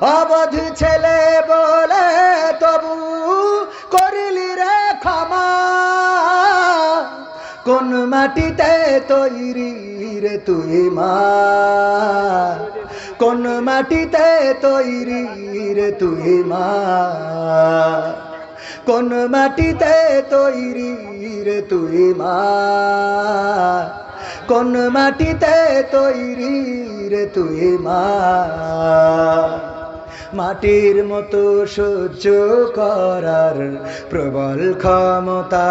অবধ ছেলে বলে তবু করিলি রে ক্ষমা। কোন মাটিতে তৈরি রে তুই মা? কোন মাটিতে তৈরি রে তুই মা? কোন মাটিতে তৈরি রে তুই মা? কোন মাটিতে তৈরি রে তুই মা? মাটির মতো সহ্য করার প্রবল ক্ষমতা।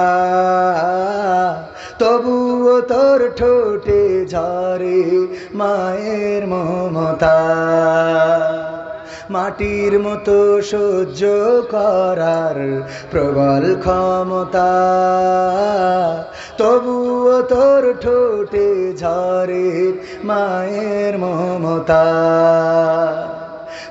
তবুও তোর ঠোঁটে ঝরে মায়ের মমতা। মাটির মতো সহ্য করার প্রবল ক্ষমতা। তবুও তোর ঠোঁটে ঝরে মায়ের মমতা।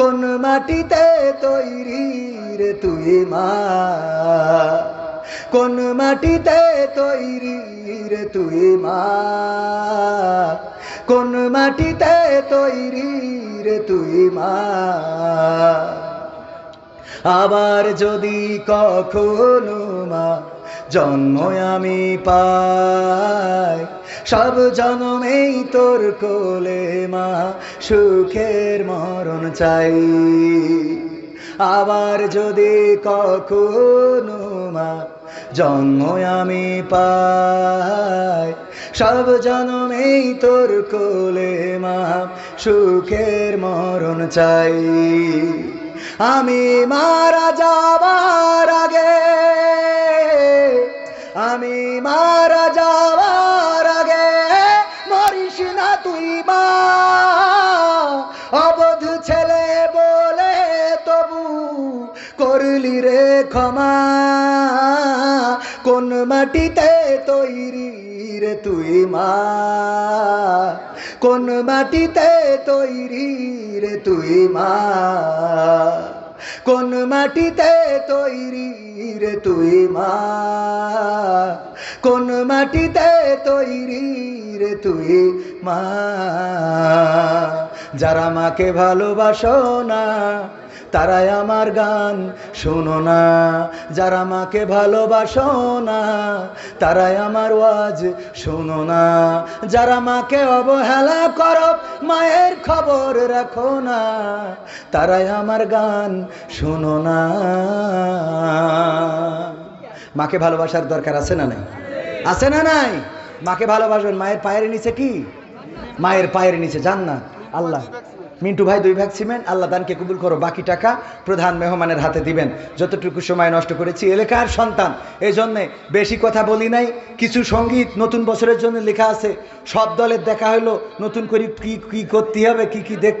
কোন মাটিতে তৈরি রে তুই মা? কোন মাটিতে তৈরি রে তুই মা? কোন মাটিতে তৈরি রে তুই মা? আবার যদি কখনো মা, জন্ম আমি পাই। সব জন্মেই তোর কোলে মা, সুখের মরণ চাই। আবার যদি কখনো মা, জন্ম আমি পাই। সব জন্মেই তোর কোলে মা, সুখের মরণ চাই। আমি মারা যাবার কোন মাটিতে তৈরি রে তুই মা? কোন মাটিতে তৈরি রে তুই মা? কোন মাটিতে তৈরি রে তুই মা? কোন মাটিতে তৈরি রে তুই মা? যারা মাকে ভালোবাসো না তারাই আমার গান। শোনো না, যারা মাকে ভালোবাসো না, তারাই আমার ওয়াজ। শোনো না, যারা মাকে অবহেলা করো, মায়ের খবর রাখো না, তারাই আমার গান। শোনো না। মাকে ভালোবাসার দরকার আছে না নাই? আছে না নাই? মাকে ভালোবাসবেন, মায়ের পায়ের নিচে কি? মায়ের পায়ের নিচে যান না আল্লাহ। মিন্টু ভাই দুই ভাগ সিমেন্ট, আল্লাহ দানকে কবুল করো, বাকি টাকা প্রধান মেহমানের হাতে দিবেন। যতটুকু সময় নষ্ট করেছি, এলাকার সন্তান এই জন্যে বেশি কথা বলি নাই। কিছু সংগীত নতুন বছরের জন্য লেখা আছে। সব দলের দেখা হলো নতুন করে কি কি করতে হবে, কি কি দেখতে